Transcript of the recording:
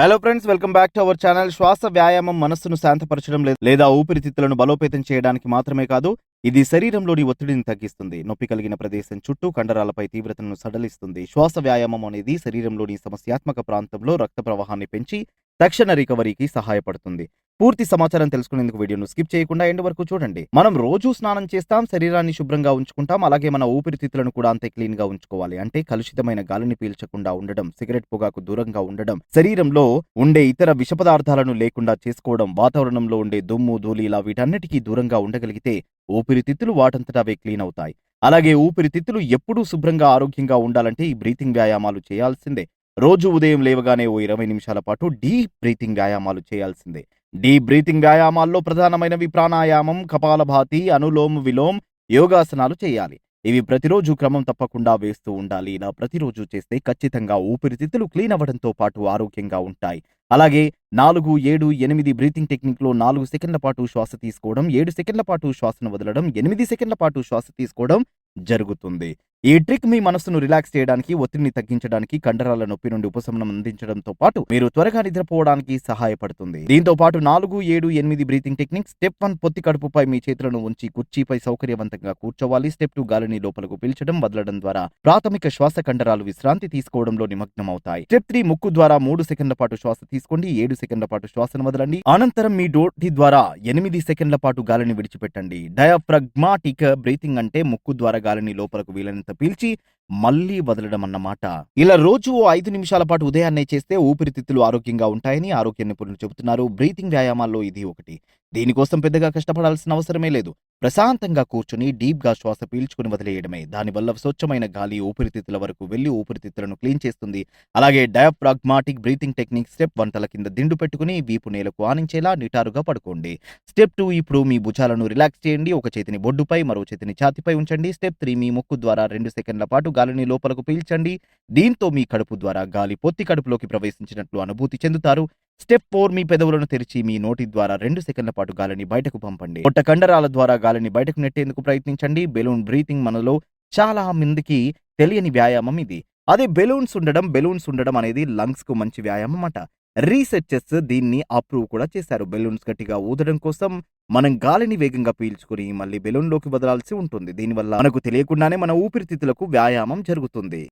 Hello friends welcome back to our channel శ్వాస వ్యాయామం మనస్సును శాంతపరచడం లేదా ఊపిరితిత్తులను బలోపేతం చేయడానికి మాత్రమే కాదు ఇది శరీరంలోని ఒత్తిడిని తగ్గిస్తుంది. నొప్పి కలిగిన ప్రదేశం చుట్టూ కండరాలపై తీవ్రతను సడలిస్తుంది. శ్వాస వ్యాయామం అనేది శరీరంలోని సమస్యాత్మక ప్రాంతంలో రక్త ప్రవాహాన్ని పెంచి తక్షణ రికవరీకి సహాయపడుతుంది. పూర్తి సమాచారం తెలుసుకునేందుకు వీడియోను స్కిప్ చేయకుండా ఎండ్ వరకు చూడండి. మనం రోజు స్నానం చేస్తాం శరీరాన్ని శుభ్రంగా ఉంచుకుంటాం అలాగే మన ఊపిరితిత్తులను కూడా అంతే క్లీన్గా ఉంచుకోవాలి. అంటే కలుషితమైన గాలిని పీల్చకుండా ఉండడం సిగరెట్ పొగాకు దూరంగా ఉండడం శరీరంలో ఉండే ఇతర విష పదార్థాలను లేకుండా చేసుకోవడం వాతావరణంలో ఉండే దుమ్ము ధూళి ఇలా వీటన్నిటికీ దూరంగా ఉండగలిగితే ఊపిరితిత్తులు వాటంతట అవే క్లీన్ అవుతాయి. అలాగే ఊపిరితిత్తులు ఎప్పుడూ శుభ్రంగా ఆరోగ్యంగా ఉండాలంటే ఈ బ్రీతింగ్ వ్యాయామాలు చేయాల్సిందే. రోజు ఉదయం లేవగానే ఓ ఇరవై నిమిషాల పాటు డీప్ బ్రీతింగ్ వ్యాయామాలు చేయాల్సిందే. డీప్ బ్రీతింగ్ వ్యాయామాల్లో ప్రధానమైనవి ప్రాణాయామం కపాలభాతి అనులోమ్ విలోమ్ యోగాసనాలు చేయాలి. ఇవి ప్రతిరోజు క్రమం తప్పకుండా వేస్తూ ఉండాలి. ఇలా ప్రతిరోజు చేస్తే ఖచ్చితంగా ఊపిరితిత్తులు క్లీన్ అవ్వడంతో పాటు ఆరోగ్యంగా ఉంటాయి. అలాగే నాలుగు ఏడు ఎనిమిది బ్రీతింగ్ టెక్నిక్లో నాలుగు సెకండ్ల పాటు శ్వాస తీసుకోవడం ఏడు సెకండ్ల పాటు శ్వాసను వదలడం ఎనిమిది సెకండ్ల పాటు శ్వాస తీసుకోవడం జరుగుతుంది. ఈ ట్రిక్ మీ మనసును రిలాక్స్ చేయడానికి ఒత్తిడిని తగ్గించడానికి కండరాల నొప్పి నుండి ఉపశమనం అందించడంతో పాటు మీరు త్వరగా నిద్రపోవడానికి సహాయపడుతుంది. దీంతో పాటు నాలుగు ఏడు ఎనిమిది బ్రీతింగ్ టెక్నిక్ స్టెప్ వన్ పొత్తి కడుపుపై మీ చేతులను ఉంచి కుర్చీపై సౌకర్యవంతంగా కూర్చోవాలి. స్టెప్ టూ గాలిని లోపలకు పీల్చడం వదలడం ద్వారా ప్రాథమిక శ్వాస కండరాలు విశ్రాంతి తీసుకోవడంలో నిమగ్నమవుతాయి. స్టెప్ త్రీ ముక్కు ద్వారా మూడు సెకండ్ల పాటు శ్వాస తీసుకోండి ఏడు సెకండ్ల పాటు శ్వాసను వదలండి. అనంతరం మీ డోటి ద్వారా ఎనిమిది సెకండ్ల పాటు గాలిని విడిచిపెట్టండి. డయాఫ్రగ్మాటిక్ బ్రీతింగ్ అంటే ముక్కు ద్వారా గాలిని లోపలకు వీలైనంత పీల్చి మళ్ళీ వదలడం అన్నమాట ఇలా రోజు ఓ ఐదు నిమిషాల పాటు ఉదయాన్నే చేస్తే ఊపిరితిత్తులు ఆరోగ్యంగా ఉంటాయని ఆరోగ్య నిపుణులు చెబుతున్నారు. బ్రీతింగ్ వ్యాయామాల్లో ఇది ఒకటి. దీనికోసం పెద్దగా కష్టపడాల్సిన అవసరమే లేదు. ప్రశాంతంగా కూర్చుని డీప్గా శ్వాస పీల్చుకుని వదిలేయడమే. దానివల్ల స్వచ్ఛమైన గాలి ఊపిరితిత్తుల వరకు వెళ్ళి ఊపిరితిత్తులను క్లీన్ చేస్తుంది. అలాగే డయాఫ్రాగ్మాటిక్ బ్రీతింగ్ టెక్నిక్ స్టెప్ వంటల కింద దిండు పెట్టుకుని వీపు నేలకు ఆనించేలా నిటారుగా పడుకోండి. స్టెప్ టూ ఇప్పుడు మీ భుజాలను రిలాక్స్ చేయండి. ఒక చేతిని బొడ్డుపై మరో చేతిని ఛాతిపై ఉంచండి. స్టెప్ త్రీ మీ ముక్కు ద్వారా రెండు సెకండ్ల పాటు గాలిని లోపలకు పీల్చండి. దీంతో మీ కడుపు ద్వారా గాలి పొత్తి కడుపులోకి ప్రవేశించినట్లు అనుభూతి చెందుతారు. స్టెప్ ఫోర్ మీ పెదవులను తెరిచి మీ నోటి ద్వారా రెండు సెకండ్ల పాటు గాలిని బయటకు పంపండి. పొట్ట కండరాల ద్వారా గాలిని బయటకు నెట్టేందుకు ప్రయత్నించండి. బెలూన్ బ్రీతింగ్ మనలో చాలా మందికి తెలియని వ్యాయామం ఇది. అదే బెలూన్స్ ఉండడం బెలూన్స్ ఉండడం అనేది లంగ్స్కు మంచి వ్యాయామం అట. రీసెర్చర్స్ దీన్ని అప్రూవ్ కూడా చేశారు. బెలూన్స్ గట్టిగా ఊదడం కోసం మనం గాలిని వేగంగా పీల్చుకుని మళ్ళీ బెలూన్లోకి వదలాల్సి ఉంటుంది. దీనివల్ల మనకు తెలియకుండానే మన ఊపిరితిత్తులకు వ్యాయామం జరుగుతుంది.